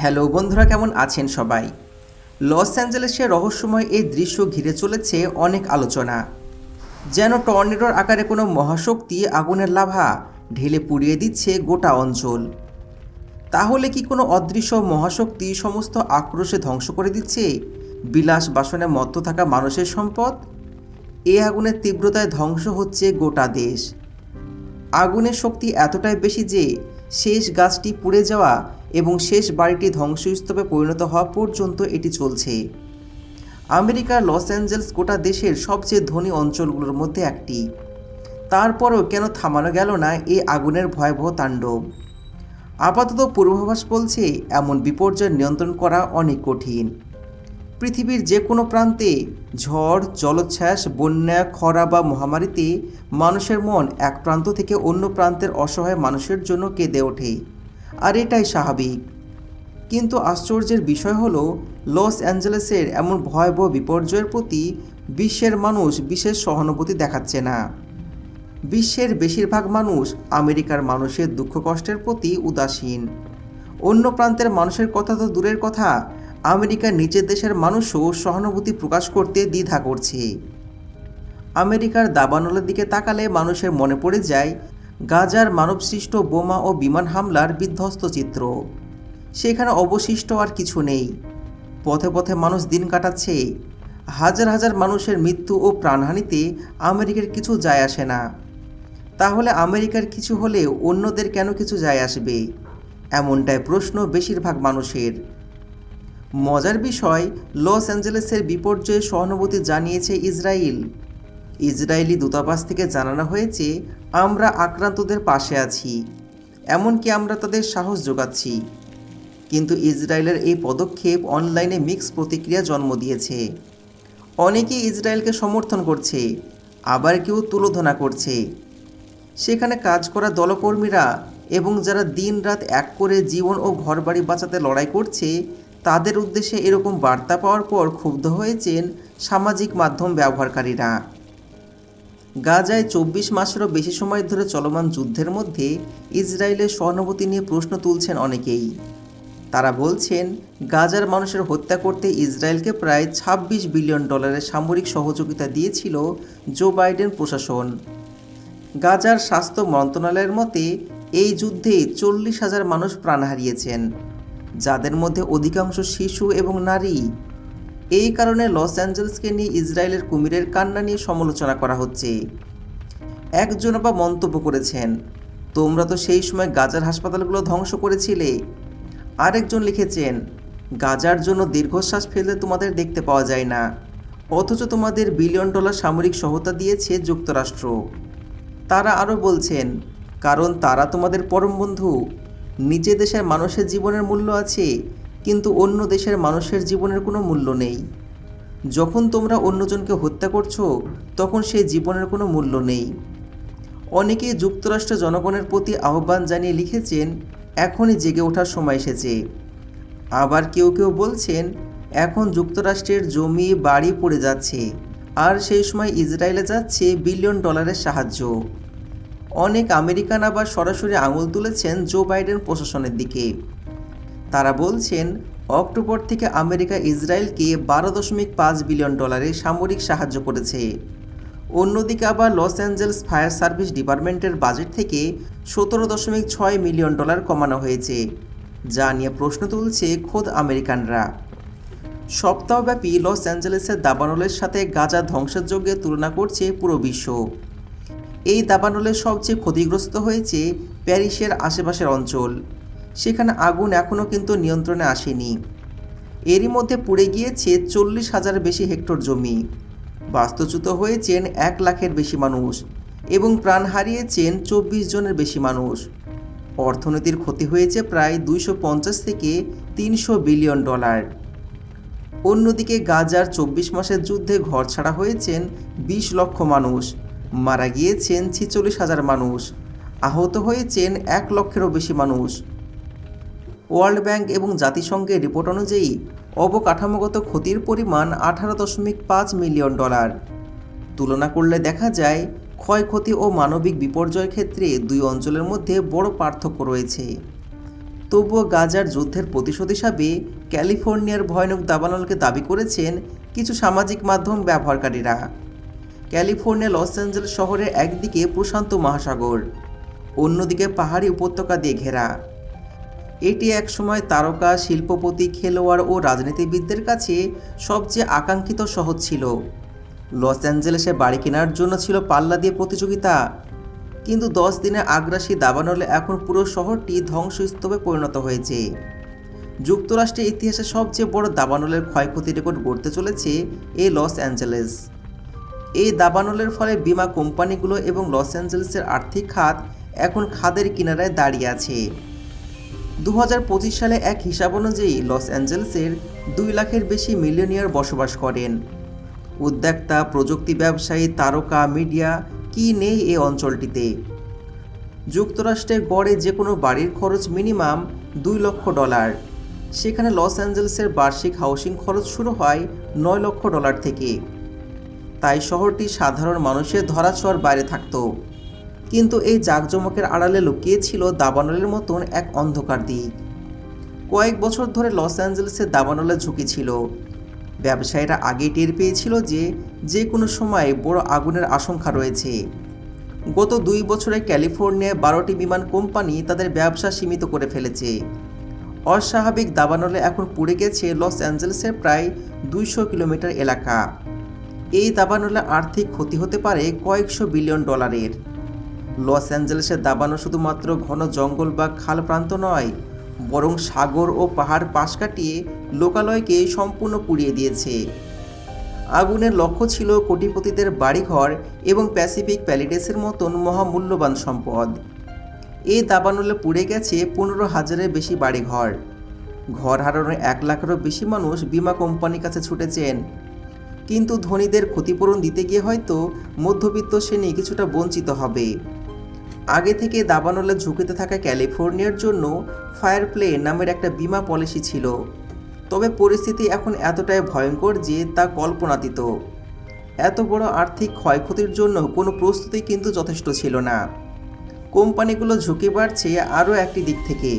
Hello বন্ধুরা, কেমন আছেন সবাই? লস অ্যাঞ্জেলেসের রহস্যময় এই দৃশ্য ঘিরে চলেছে অনেক আলোচনা। যেন টর্নেডোর আকারে কোনো মহাশক্তি আগুনের লাভা ঢেলে পুড়িয়ে দিচ্ছে গোটা অঞ্চল। তাহলে কি কোনো অদৃশ্য মহাশক্তি সমস্ত আক্রোশে ধ্বংস করে দিচ্ছে বিলাস বাসনে মত্ত থাকা মানুষের সম্পদ? এ আগুনের তীব্রতায় ধ্বংস হচ্ছে গোটা দেশ। আগুনের শক্তি এতটাই বেশি যে শেষ গাছটি পুড়ে যাওয়া এবং শেষ বাড়িটি ধ্বংসস্তূপে পরিণত হওয়া পর্যন্ত এটি চলছে। আমেরিকার লস অ্যাঞ্জেলস গোটা দেশের সবচেয়ে ধনী অঞ্চলগুলোর মধ্যে একটি। তারপরও কেন থামানো গেল না এই আগুনের ভয়াবহ তাণ্ডব? আপাতত পূর্বাভাস বলছে, এমন বিপর্যয় নিয়ন্ত্রণ করা অনেক কঠিন। পৃথিবীর যে কোনো প্রান্তে ঝড়, জলোচ্ছ্বাস, বন্যা, খরা বা মহামারীতে মানুষের মন এক প্রান্ত থেকে অন্য প্রান্তের অসহায় মানুষের জন্য কেঁদে ওঠে। আর এটাই স্বাভাবিক। কিন্তু আশ্চর্যের বিষয় হলো, লস অ্যাঞ্জেলেসের এমন ভয়াবহ বিপর্যয়ের প্রতি বিশ্বের মানুষ বিশেষ সহানুভূতি দেখাচ্ছে না। বিশ্বের বেশিরভাগ মানুষ আমেরিকার মানুষের দুঃখ কষ্টের প্রতি উদাসীন। অন্য প্রান্তের মানুষের কথা তো দূরের কথা, আমেরিকার নিচের দেশের মানুষও সহানুভূতি প্রকাশ করতে দ্বিধা করছে। আমেরিকার দাবানলের দিকে তাকালে মানুষের মনে পড়ে যায় গাজার মানবসৃষ্ট বোমা ও বিমান হামলার বিধ্বস্ত চিত্র। সেখানে অবশিষ্ট আর কিছু নেই। পথে পথে মানুষ দিন কাটাচ্ছে। হাজার হাজার মানুষের মৃত্যু ও প্রাণহানিতে আমেরিকার কিছু যায় আসে না। তাহলে আমেরিকার কিছু হলে অন্যদের কেন কিছু যায় আসবে? এমনটাই প্রশ্ন বেশিরভাগ মানুষের। মজার বিষয়, লস অ্যাঞ্জেলেসের বিপর্যয়ে সহানুভূতি জানিয়েছে ইসরায়েল ইসরায়েলি দূতাবাস থেকে জানানো হয়েছে, আমরা আক্রান্তদের পাশে আছি। এমনকি আমরা তাদের সাহস যোগাচ্ছি। কিন্তু ইসরায়েলের এই পদক্ষেপ অনলাইনে মিক্স প্রতিক্রিয়া জন্ম দিয়েছে। অনেকেই ইসরায়েলকে সমর্থন করছে, আবার কেউ তুলোধনা করছে। সেখানে কাজ করা দলকর্মীরা এবং যারা দিনরাত এক করে জীবন ও ঘরবাড়ি বাঁচাতে লড়াই করছে, তাদের উদ্দেশ্যে এরকম বার্তা পাওয়ার পর ক্ষুব্ধ হয়েছেন সামাজিক মাধ্যম ব্যবহারকারীরা। গাজায় চব্বিশ মাসেরও বেশি সময় ধরে চলমান যুদ্ধের মধ্যে ইসরায়েলের সহানুভূতি নিয়ে প্রশ্ন তুলছেন অনেকেই। তারা বলছেন, গাজার মানুষের হত্যা করতে ইসরায়েলকে প্রায় ২৬ বিলিয়ন ডলারের সামরিক সহযোগিতা দিয়েছিল জো বাইডেন প্রশাসন। গাজার স্বাস্থ্য মন্ত্রণালয়ের মতে, এই যুদ্ধে চল্লিশ হাজার মানুষ প্রাণ হারিয়েছেন, যাদের মধ্যে অধিকাংশ শিশু এবং নারী। এই কারণে লস অ্যাঞ্জেলসকে নিয়ে ইসরায়েলের কুমিরের কান্না নিয়ে সমালোচনা করা হচ্ছে। একজন বা মন্তব্য করেছেন, তোমরা তো সেই সময় গাজার হাসপাতালগুলো ধ্বংস করেছিলে। আরেকজন লিখেছেন, গাজার জন্য দীর্ঘশ্বাস ফেলতে তোমাদের দেখতে পাওয়া যায় না, অথচ তোমাদের বিলিয়ন ডলার সামরিক সহায়তা দিয়েছে যুক্তরাষ্ট্র। তারা আরও বলছেন, কারণ তারা তোমাদের পরম বন্ধু নিজে দেশের মানুষের জীবনের মূল্য আছে কিন্তু অন্য দেশের মানুষের জীবনের কোনো মূল্য নেই। যখন তোমরা অন্যজনকে হত্যা করছ, তখন সেই জীবনের কোনো মূল্য নেই। অনেকেই যুক্তরাষ্ট্র জনগণের প্রতি আহ্বান জানিয়ে লিখেছেন, এখনই জেগে ওঠার সময় এসেছে। আবার কেউ কেউ বলছেন, এখন যুক্তরাষ্ট্রের জমি, বাড়ি পড়ে যাচ্ছে, আর সেই সময় ইসরায়েলে যাচ্ছে বিলিয়ন ডলারের সাহায্য। অনেক আমেরিকান আবার সরাসরি আঙুল তুলেছেন জো বাইডেন প্রশাসনের দিকে। তারা বলছেন, অক্টোবর থেকে আমেরিকা ইসরায়েলকে বারো দশমিক পাঁচ বিলিয়ন ডলারে সামরিক সাহায্য করেছে। অন্যদিকে আবার লস অ্যাঞ্জেলস ফায়ার সার্ভিস ডিপার্টমেন্টের বাজেট থেকে সতেরো দশমিক ছয় মিলিয়ন ডলার কমানো হয়েছে, যা নিয়ে প্রশ্ন তুলছে খোদ আমেরিকানরা। সপ্তাহব্যাপী লস অ্যাঞ্জেলেসের দাবানলের সাথে গাজা যোগ্যে তুলনা করছে পুরো বিশ্ব। এই দাবানলে সবচেয়ে ক্ষতিগ্রস্ত হয়েছে প্যারিসের আশেপাশের অঞ্চল। সেখানে আগুন এখনও কিন্তু নিয়ন্ত্রণে আসেনি। এরই মধ্যে পুড়ে গিয়েছে চল্লিশ হাজার বেশি হেক্টর জমি। বাস্তুচ্যুত হয়েছেন এক লাখের বেশি মানুষ এবং প্রাণ হারিয়েছেন চব্বিশ জনের বেশি মানুষ। অর্থনীতির ক্ষতি হয়েছে প্রায় দুইশো পঞ্চাশ থেকে তিনশো বিলিয়ন ডলার। অন্যদিকে গাজার চব্বিশ মাসের যুদ্ধে ঘর ছাড়া হয়েছেন বিশ লক্ষ মানুষ। মারা গিয়েছেন ছিচল্লিশ হাজার মানুষ। আহত হয়েছেন এক লক্ষেরও বেশি মানুষ। ওয়ার্ল্ড ব্যাংক এবং জাতিসংঘের রিপোর্ট অনুযায়ী অবকাঠামোগত ক্ষতির পরিমাণ আঠারো দশমিক পাঁচ মিলিয়ন ডলার। তুলনা করলে দেখা যায়, ক্ষয়ক্ষতি ও মানবিক বিপর্যয়ের ক্ষেত্রে দুই অঞ্চলের মধ্যে বড় পার্থক্য রয়েছে। তবুও গাজার যুদ্ধের প্রতিশোধ হিসাবে ক্যালিফোর্নিয়ার ভয়ানক দাবানলকে দাবি করেছেন কিছু সামাজিক মাধ্যম ব্যবহারকারীরা। ক্যালিফোর্নিয়া, লস অ্যাঞ্জেলেস শহরের একদিকে প্রশান্ত মহাসাগর, অন্যদিকে পাহাড়ি উপত্যকা দিয়ে ঘেরা। এটি একসময় তারকা, শিল্পপতি, খেলোয়াড় ও রাজনীতিবিদদের কাছে সবচেয়ে আকাঙ্ক্ষিত শহর ছিল। লস অ্যাঞ্জেলেসে বাড়ি কেনার জন্য ছিল পাল্লা দিয়ে প্রতিযোগিতা। কিন্তু দশ দিনে আগ্রাসী দাবানলে এখন পুরো শহরটি ধ্বংসস্তূপে পরিণত হয়েছে। যুক্তরাষ্ট্রের ইতিহাসে সবচেয়ে বড় দাবানলের ক্ষয়ক্ষতি রেকর্ড গড়তে চলেছে এই লস অ্যাঞ্জেলেস। এই দাবানলের ফলে বিমা কোম্পানিগুলো এবং লস অ্যাঞ্জেলেসের আর্থিক খাত এখন খাদের কিনারায় দাঁড়িয়ে আছে। দু হাজার পঁচিশ সালে এক হিসাব অনুযায়ী লস অ্যাঞ্জেলেসের দুই লাখের বেশি মিলিয়নিয়ার বসবাস করেন। উদ্যোক্তা, প্রযুক্তি ব্যবসায়ী, তারকা, মিডিয়া, কি নেই এই অঞ্চলটিতে? যুক্তরাষ্ট্রে গড়ে যে কোনো বাড়ির খরচ মিনিমাম দুই লক্ষ ডলার। সেখানে লস অ্যাঞ্জেলেসের বার্ষিক হাউসিং খরচ শুরু হয় নয় লক্ষ ডলার থেকে। তাই শহরটি সাধারণ মানুষের ধরাছোঁয়ার বাইরে থাকত। কিন্তু এই জাঁকজমকের আড়ালে লুকিয়ে ছিল দাবানলের মতন এক অন্ধকার দিক। কয়েক বছর ধরে লস অ্যাঞ্জেলেসে দাবানলের ঝুঁকি ছিল। ব্যবসায়ীরা আগেই টের পেয়েছিল যে যে কোনো সময় বড় আগুনের আশঙ্কা রয়েছে। গত দুই বছরে ক্যালিফোর্নিয়ায় বারোটি বিমান কোম্পানি তাদের ব্যবসা সীমিত করে ফেলেছে। অস্বাভাবিক দাবানলে এখন পুড়ে গেছে লস অ্যাঞ্জেলেসের প্রায় দুইশো কিলোমিটার এলাকা। এই দাবানলে আর্থিক ক্ষতি হতে পারে কয়েকশো বিলিয়ন ডলারের। লস অ্যাঞ্জেলেসের দাবানো শুধুমাত্র ঘন জঙ্গল বা খাল প্রান্ত নয়, বরং সাগর ও পাহাড় পাশ কাটিয়ে লোকালয়কে সম্পূর্ণ পুড়িয়ে দিয়েছে। আগুনের লক্ষ্য ছিল কোটিপতিদের বাড়িঘর এবং প্যাসিফিক প্যালিডেসের মতন মহামূল্যবান সম্পদ। এই দাবানলে পুড়ে গেছে পনেরো হাজারের বেশি বাড়িঘর। ঘর হারানোর এক লাখেরও বেশি মানুষ বিমা কোম্পানির কাছে ছুটেছেন। কিন্তু ধনীদের ক্ষতিপূরণ দিতে গিয়ে হয়তো মধ্যবিত্ত শ্রেণি কিছুটা বঞ্চিত হবে। আগে থেকে দাবানলে ঝুঁকিতে থাকা ক্যালিফোর্নিয়ার জন্য ফায়ার প্লে নামের একটা বিমা পলিসি ছিল। তবে পরিস্থিতি এখন এতটাই ভয়ঙ্কর যে তা কল্পনাতীত। এত বড় আর্থিক ক্ষয়ক্ষতির জন্য কোনো প্রস্তুতি কিন্তু যথেষ্ট ছিল না। কোম্পানিগুলো ঝুঁকি বাড়ছে আরও একটি দিক থেকে।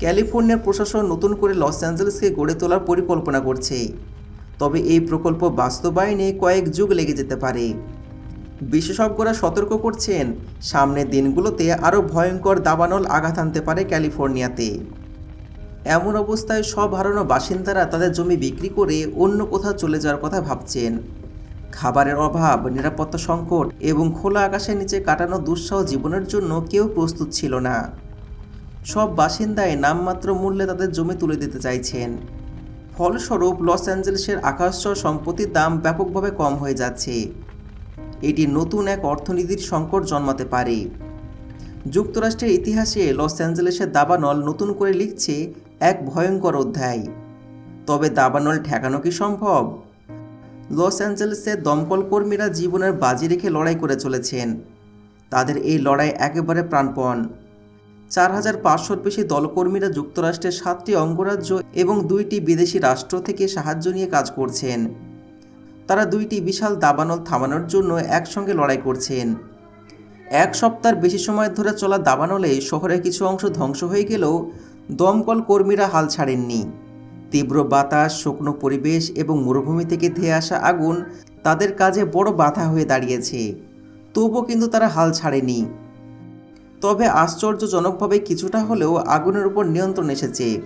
ক্যালিফোর্নিয়ার প্রশাসন নতুন করে লস অ্যাঞ্জেলেসকে গড়ে তোলার পরিকল্পনা করছে। তবে এই প্রকল্প বাস্তবায়নে কয়েক যুগ লেগে যেতে পারে। বিশেষজ্ঞরা সতর্ক করছেন, সামনের দিনগুলোতে আরও ভয়ঙ্কর দাবানল আঘাত আনতে পারে ক্যালিফোর্নিয়াতে। এমন অবস্থায় সব হারানো বাসিন্দারা তাদের জমি বিক্রি করে অন্য কোথাও চলে যাওয়ার কথা ভাবছেন। খাবারের অভাব, নিরাপত্তা সংকট এবং খোলা আকাশের নিচে কাটানো দুঃসাহ জীবনের জন্য কেউ প্রস্তুত ছিল না। সব বাসিন্দায় নামমাত্র মূল্যে তাদের জমি তুলে দিতে চাইছেন। ফলস্বরূপ লস অ্যাঞ্জেলেসের আকাশচর সম্পত্তির দাম ব্যাপকভাবে কম হয়ে যাচ্ছে। এটি নতুন এক অর্থনীতির সংকট জন্মাতে পারে। যুক্তরাষ্ট্রের ইতিহাসে লস অ্যাঞ্জেলেসের দাবানল নতুন করে লিখছে এক ভয়ঙ্কর অধ্যায়। তবে দাবানল ঠেকানো কি সম্ভব? লস অ্যাঞ্জেলেসের দমকল কর্মীরা জীবনের বাজি রেখে লড়াই করে চলেছেন। তাদের এই লড়াই একেবারে প্রাণপণ। চার হাজার পাঁচশোর বেশি দলকর্মীরা যুক্তরাষ্ট্রের সাতটি অঙ্গরাজ্য এবং দুইটি বিদেশি রাষ্ট্র থেকে সাহায্য নিয়ে কাজ করছেন। তারা দুইটি বিশাল দাবানল থামানোর জন্য একসঙ্গে লড়াই করছেন। এক সপ্তাহের বেশি সময় ধরে চলা দাবানলে শহরের কিছু অংশ ধ্বংস হয়ে গেলেও দমকল কর্মীরা হাল ছাড়েননি। তীব্র বাতাস, শুকনো পরিবেশ এবং মরুভূমি থেকে ধেয়ে আসা আগুন তাদের কাজে বড় বাধা হয়ে দাঁড়িয়েছে। তবুও কিন্তু তারা হাল ছাড়েনি। তবে আশ্চর্যজনকভাবে কিছুটা হলেও আগুনের উপর নিয়ন্ত্রণ এসেছে।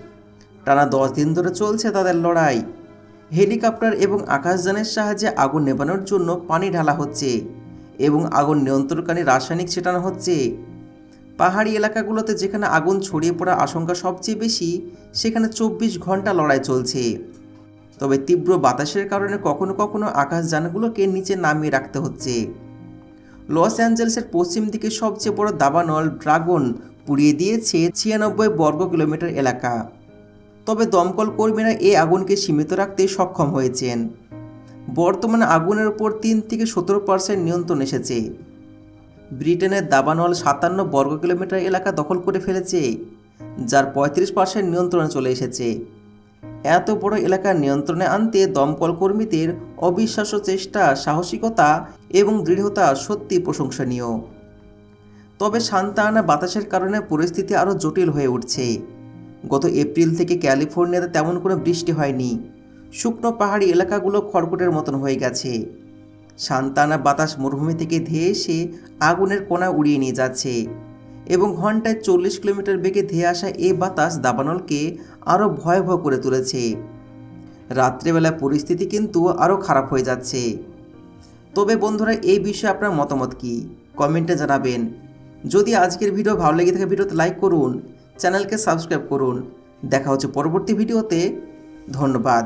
টানা দশ দিন ধরে চলছে তাদের লড়াই। হেলিকপ্টার এবং আকাশযানের সাহায্যে আগুন নেভানোর জন্য পানি ঢালা হচ্ছে এবং আগুন নিয়ন্ত্রণকারী রাসায়নিক ছেটানো হচ্ছে। পাহাড়ি এলাকাগুলোতে যেখানে আগুন ছড়িয়ে পড়ার আশঙ্কা সবচেয়ে বেশি, সেখানে চব্বিশ ঘণ্টা লড়াই চলছে। তবে তীব্র বাতাসের কারণে কখনো কখনো আকাশযানগুলোকে নিচে নামিয়ে রাখতে হচ্ছে। লস অ্যাঞ্জেলেসের পশ্চিম দিকে সবচেয়ে বড় দাবানল ড্রাগন পুড়িয়ে দিয়েছে ছিয়ানব্বই বর্গ কিলোমিটার এলাকা। তবে দমকল কর্মীরা এই আগুনকে সীমিত রাখতে সক্ষম হয়েছেন। বর্তমানে আগুনের উপর তিন থেকে সতেরো পার্সেন্ট নিয়ন্ত্রণ এসেছে। ব্রিটেনের দাবানল সাতান্ন বর্গ কিলোমিটার এলাকা দখল করে ফেলেছে, যার পঁয়ত্রিশ পার্সেন্ট নিয়ন্ত্রণে চলে এসেছে। এত বড় এলাকার নিয়ন্ত্রণে আনতে দমকল কর্মীদের অবিশ্বাস্য চেষ্টা, সাহসিকতা এবং দৃঢ়তা সত্যি প্রশংসনীয়। তবে শান্তা আনা বাতাসের কারণে পরিস্থিতি আরও জটিল হয়ে উঠছে। গত এপ্রিল থেকে ক্যালিফোর্নিয়াতে তেমন কোনো বৃষ্টি হয়নি। শুকনো পাহাড়ি এলাকাগুলো খড়কুটের মতন হয়ে গেছে। সান্তানা বাতাস মরুভূমি থেকে ধেয়ে এসে আগুনের কোনা উড়িয়ে নিয়ে যাচ্ছে এবং ঘন্টায় চল্লিশ কিলোমিটার বেগে ধেয়ে আসা এই বাতাস দাবানলকে আরও ভয়াবহ করে তুলেছে। রাত্রেবেলা পরিস্থিতি কিন্তু আরও খারাপ হয়ে যাচ্ছে। তবে বন্ধুরা, এই বিষয়ে আপনার মতামত কি? কমেন্টে জানাবেন। যদি আজকের ভিডিও ভালো লেগে থাকে, ভিডিওতে লাইক করুন। চ্যানেলকে সাবস্ক্রাইব করুন দেখা হচ্ছে পরবর্তী ভিডিওতে ধন্যবাদ